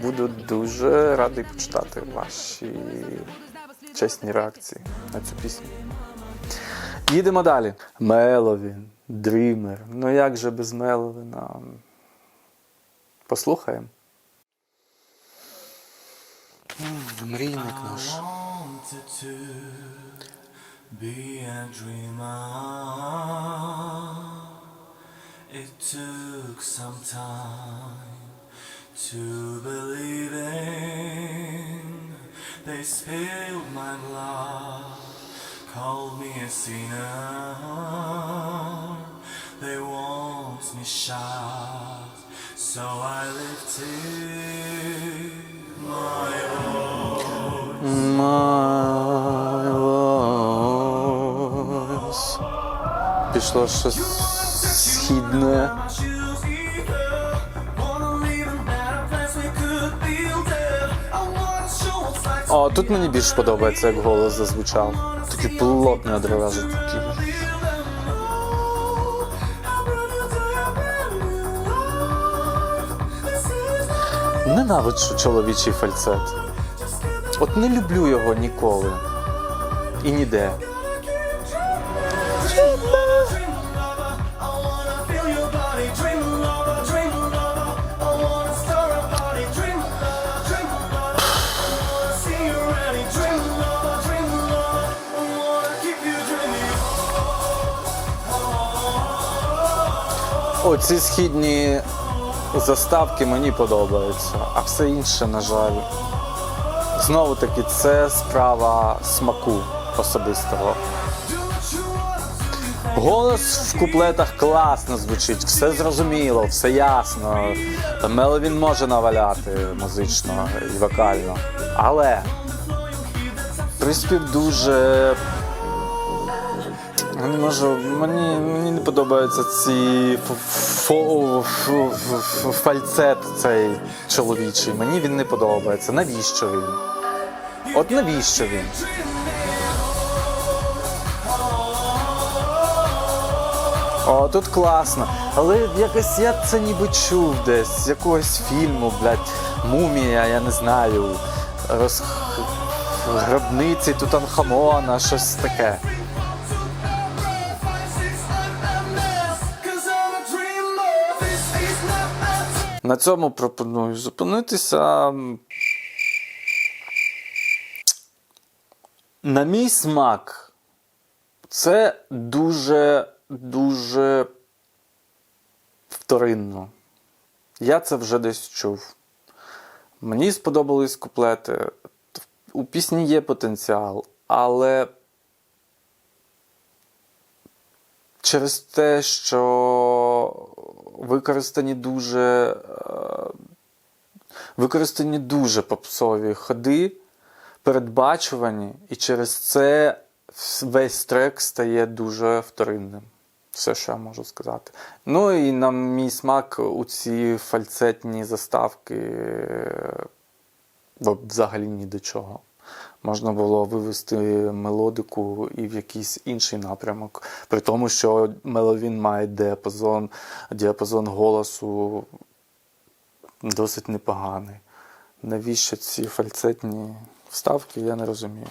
Буду дуже радий почитати ваші чесні реакції на цю пісню. Їдемо далі. Меловін, Дрімер. Ну як же без Меловіна? Послухаємо. Мрійник наш. be a dreamer. It took some time to believe. They spilled my blood, called me a sinner. They want me shot, so I lifted my My voice. Пішло щось східне. О, тут мені більш подобається, як голос зазвучав. Такий плотний одразу. Такий. Ненавиджу чоловічий фальцет. От не люблю його ніколи. І ніде. Оці східні заставки мені подобаються, а все інше, на жаль. Знову таки, це справа смаку особистого. Голос в куплетах класно звучить, все зрозуміло, все ясно. Меловін може наваляти музично і вокально. Але приспів дуже. Я не можу, мені, мені не подобаються ці фальцет цей чоловічий. Мені він не подобається. Навіщо він? От навіщо він? О, тут класно. Але якось я це ніби чув десь з якогось фільму, блядь, мумія, я не знаю. Роз... Гробниці Тутанхамона, щось таке. На цьому пропоную зупинитися. На мій смак, це дуже, дуже вторинно. Я це вже десь чув. Мені сподобались куплети. У пісні є потенціал, але через те, що використані дуже, е, використані дуже попсові ходи, передбачувані, і через це весь трек стає дуже вторинним. Все, що я можу сказати. Ну і на мій смак у ці фальцетні заставки е, взагалі ні до чого. Можна було вивести мелодику і в якийсь інший напрямок. При тому, що меловін має діапазон, діапазон голосу досить непоганий. Навіщо ці фальцетні вставки, я не розумію.